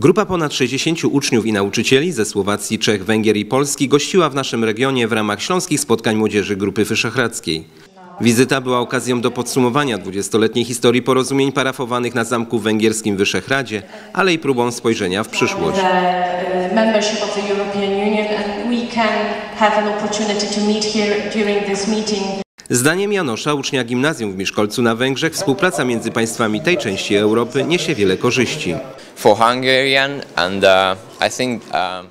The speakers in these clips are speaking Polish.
Grupa ponad 60 uczniów i nauczycieli ze Słowacji, Czech, Węgier i Polski gościła w naszym regionie w ramach śląskich spotkań młodzieży Grupy Wyszehradzkiej. Wizyta była okazją do podsumowania 20-letniej historii porozumień parafowanych na zamku węgierskim w Wyszehradzie, ale i próbą spojrzenia w przyszłość. uh. Zdaniem Janosza, ucznia gimnazjum w Miszkolcu na Węgrzech, współpraca między państwami tej części Europy niesie wiele korzyści. For Hungarian and uh, I think um,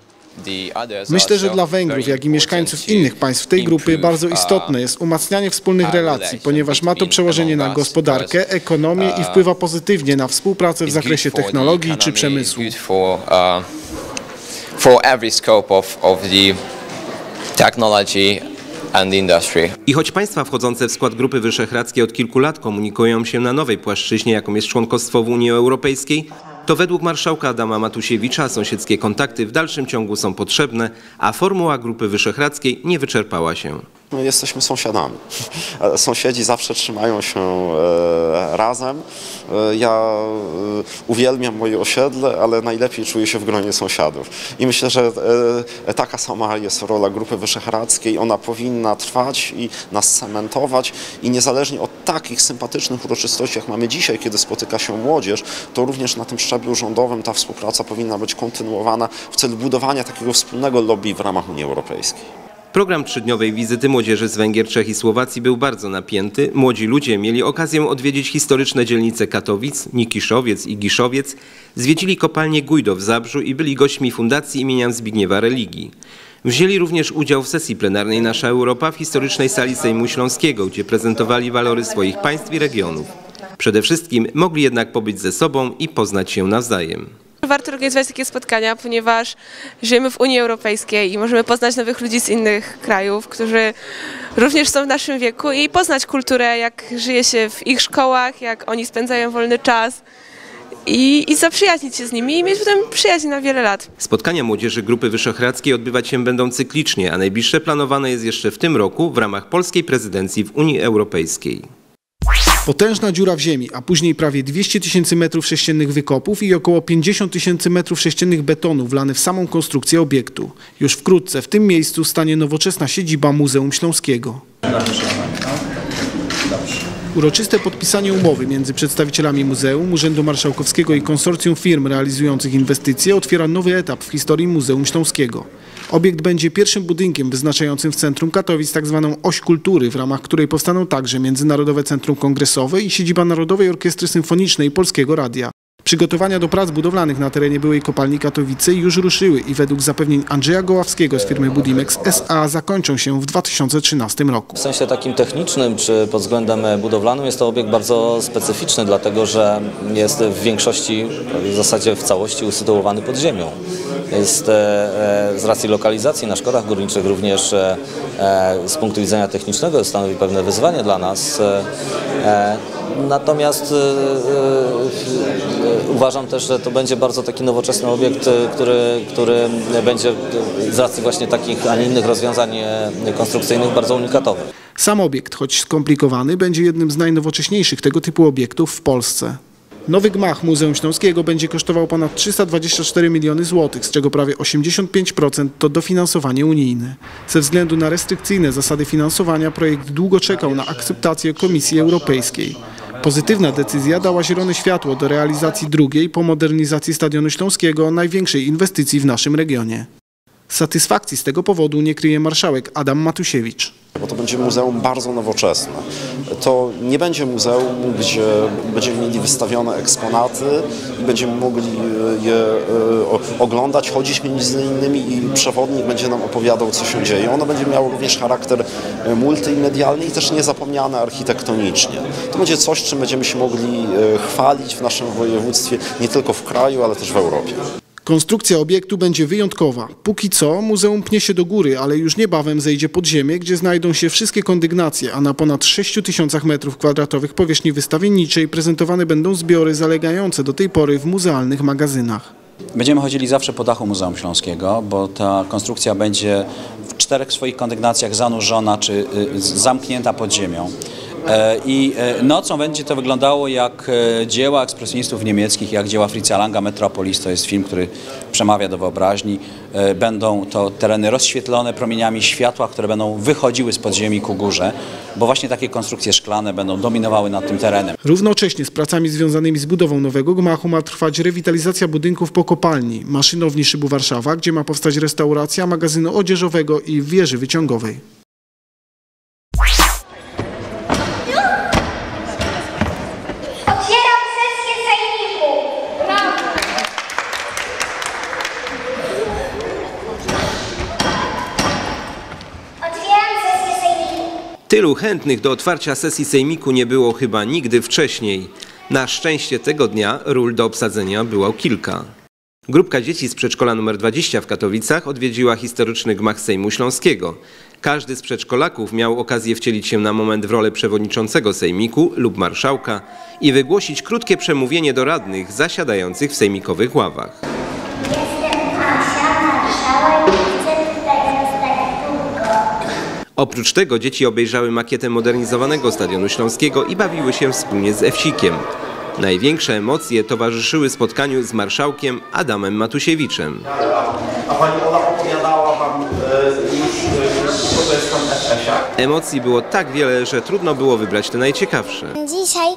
the others Myślę, że dla Węgrów, jak i mieszkańców innych państw tej grupy bardzo uh, istotne jest umacnianie wspólnych relacji, ponieważ ma to przełożenie na gospodarkę, ekonomię i uh, wpływa pozytywnie na współpracę w zakresie technologii czy przemysłu. I choć państwa wchodzące w skład Grupy Wyszehradzkiej od kilku lat komunikują się na nowej płaszczyźnie, jaką jest członkostwo w Unii Europejskiej, to według marszałka Adama Matusiewicza sąsiedzkie kontakty w dalszym ciągu są potrzebne, a formuła Grupy Wyszehradzkiej nie wyczerpała się. My jesteśmy sąsiadami. E, Sąsiedzi zawsze trzymają się e, razem. E, Ja uwielbiam moje osiedle, ale najlepiej czuję się w gronie sąsiadów. I myślę, że taka sama jest rola Grupy Wyszehradzkiej. Ona powinna trwać i nas cementować i niezależnie od takich sympatycznych uroczystości, jak mamy dzisiaj, kiedy spotyka się młodzież, to również na tym szczeblu rządowym ta współpraca powinna być kontynuowana w celu budowania takiego wspólnego lobby w ramach Unii Europejskiej. Program trzydniowej wizyty młodzieży z Węgier, Czech i Słowacji był bardzo napięty. Młodzi ludzie mieli okazję odwiedzić historyczne dzielnice Katowic, Nikiszowiec i Giszowiec, zwiedzili kopalnię Gujdo w Zabrzu i byli gośćmi Fundacji imienia Zbigniewa Religii. Wzięli również udział w sesji plenarnej Nasza Europa w historycznej sali Sejmu Śląskiego, gdzie prezentowali walory swoich państw i regionów. Przede wszystkim mogli jednak pobyć ze sobą i poznać się nawzajem. Warto organizować takie spotkania, ponieważ żyjemy w Unii Europejskiej i możemy poznać nowych ludzi z innych krajów, którzy również są w naszym wieku i poznać kulturę, jak żyje się w ich szkołach, jak oni spędzają wolny czas i, i zaprzyjaźnić się z nimi i mieć potem przyjaźń na wiele lat. Spotkania młodzieży Grupy Wyszehradzkiej odbywać się będą cyklicznie, a najbliższe planowane jest jeszcze w tym roku w ramach polskiej prezydencji w Unii Europejskiej. Potężna dziura w ziemi, a później prawie 200 tysięcy metrów sześciennych wykopów i około 50 tysięcy metrów sześciennych betonu wlany w samą konstrukcję obiektu. Już wkrótce w tym miejscu stanie nowoczesna siedziba Muzeum Śląskiego. Uroczyste podpisanie umowy między przedstawicielami muzeum, Urzędu Marszałkowskiego i konsorcjum firm realizujących inwestycje otwiera nowy etap w historii Muzeum Śląskiego. Obiekt będzie pierwszym budynkiem wyznaczającym w centrum Katowic tzw. oś kultury, w ramach której powstaną także Międzynarodowe Centrum Kongresowe i siedziba Narodowej Orkiestry Symfonicznej Polskiego Radia. Przygotowania do prac budowlanych na terenie byłej kopalni Katowice już ruszyły i według zapewnień Andrzeja Goławskiego z firmy Budimex SA zakończą się w 2013 roku. W sensie takim technicznym czy pod względem budowlanym jest to obiekt bardzo specyficzny, dlatego że jest w większości, w zasadzie w całości usytuowany pod ziemią. Jest e, e, z racji lokalizacji na szkodach górniczych również e, z punktu widzenia technicznego stanowi pewne wyzwanie dla nas. Natomiast uważam też, że to będzie bardzo taki nowoczesny obiekt, który, który będzie z racji właśnie takich, a nie innych rozwiązań konstrukcyjnych bardzo unikatowy. Sam obiekt, choć skomplikowany, będzie jednym z najnowocześniejszych tego typu obiektów w Polsce. Nowy gmach Muzeum Śląskiego będzie kosztował ponad 324 miliony złotych, z czego prawie 85% to dofinansowanie unijne. Ze względu na restrykcyjne zasady finansowania projekt długo czekał na akceptację Komisji Europejskiej. Pozytywna decyzja dała zielone światło do realizacji drugiej po modernizacji Stadionu Śląskiego największej inwestycji w naszym regionie. Satysfakcji z tego powodu nie kryje marszałek Adam Matusiewicz. Bo to będzie muzeum bardzo nowoczesne. To nie będzie muzeum, gdzie będziemy mieli wystawione eksponaty i będziemy mogli je e, oglądać, chodzić między innymi i przewodnik będzie nam opowiadał, co się dzieje. Ono będzie miało również charakter e, multimedialny i też niezapomniane architektonicznie. To będzie coś, czym będziemy się mogli e, chwalić w naszym województwie, nie tylko w kraju, ale też w Europie. Konstrukcja obiektu będzie wyjątkowa. Póki co muzeum pnie się do góry, ale już niebawem zejdzie pod ziemię, gdzie znajdą się wszystkie kondygnacje, a na ponad 6 tysiącach metrów kwadratowych powierzchni wystawienniczej prezentowane będą zbiory zalegające do tej pory w muzealnych magazynach. Będziemy chodzili zawsze po dachu Muzeum Śląskiego, bo ta konstrukcja będzie w czterech swoich kondygnacjach zanurzona czy y, zamknięta pod ziemią. E, I e, nocą będzie to wyglądało jak e, dzieła ekspresjonistów niemieckich, jak dzieła Fritza Langa Metropolis. To jest film, który przemawia do wyobraźni. Będą to tereny rozświetlone promieniami światła, które będą wychodziły z podziemi ku górze, bo właśnie takie konstrukcje szklane będą dominowały nad tym terenem. Równocześnie z pracami związanymi z budową nowego gmachu ma trwać rewitalizacja budynków po kopalni, maszynowni Szybu Warszawa, gdzie ma powstać restauracja magazynu odzieżowego i wieży wyciągowej. Tylu chętnych do otwarcia sesji sejmiku nie było chyba nigdy wcześniej. Na szczęście tego dnia ról do obsadzenia było kilka. Grupka dzieci z przedszkola nr 20 w Katowicach odwiedziła historyczny gmach Sejmu Śląskiego. Każdy z przedszkolaków miał okazję wcielić się na moment w rolę przewodniczącego sejmiku lub marszałka i wygłosić krótkie przemówienie do radnych zasiadających w sejmikowych ławach. Jestem Asia, Oprócz tego dzieci obejrzały makietę modernizowanego Stadionu Śląskiego i bawiły się wspólnie z Ewsikiem. Największe emocje towarzyszyły spotkaniu z marszałkiem Adamem Matusiewiczem. A pani Ola opowiadała wam już, co to jest tam FS-a? Emocji było tak wiele, że trudno było wybrać te najciekawsze. Dzisiaj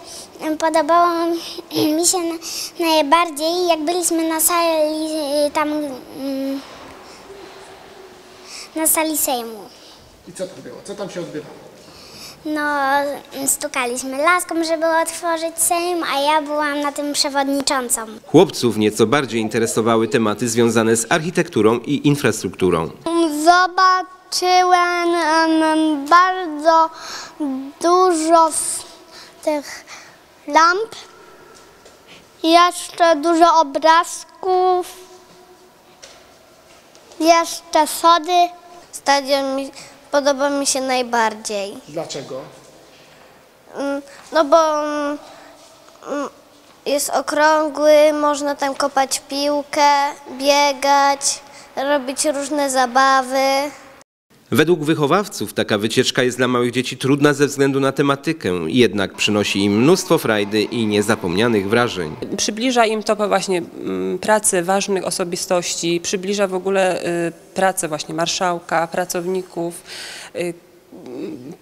podobało mi się na- najbardziej, jak byliśmy na sali y, tam mm, na sali Sejmu. I co tam było? Co tam się odbywa? No, stukaliśmy laską, żeby otworzyć Sejm, a ja byłam na tym przewodniczącą. Chłopców nieco bardziej interesowały tematy związane z architekturą i infrastrukturą. Zobaczyłem em, bardzo dużo w- tych lamp, jeszcze dużo obrazków, jeszcze sody. Stadion mi, podoba mi się najbardziej. Dlaczego? Mm, No bo mm, mm, jest okrągły, można tam kopać piłkę, biegać, robić różne zabawy. Według wychowawców taka wycieczka jest dla małych dzieci trudna ze względu na tematykę, jednak przynosi im mnóstwo frajdy i niezapomnianych wrażeń. Przybliża im to właśnie mm, pracę ważnych osobistości, przybliża w ogóle y, pracę właśnie marszałka, pracowników.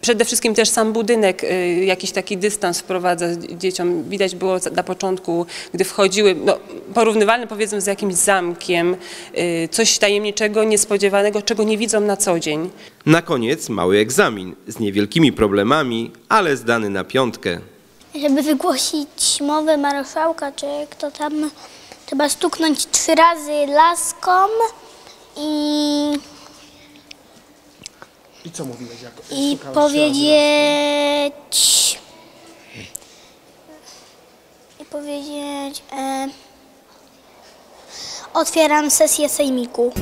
Przede wszystkim też sam budynek, y, jakiś taki dystans wprowadza dzieciom. Widać było na początku, gdy wchodziły, no, porównywalne powiedzmy z jakimś zamkiem, y, coś tajemniczego, niespodziewanego, czego nie widzą na co dzień. Na koniec mały egzamin z niewielkimi problemami, ale zdany na piątkę. Żeby wygłosić mowę marszałka, czy kto tam, trzeba stuknąć trzy razy laską i, I co mówiłeś? Jak i powiedzieć... I powiedzieć... E, otwieram sesję sejmiku.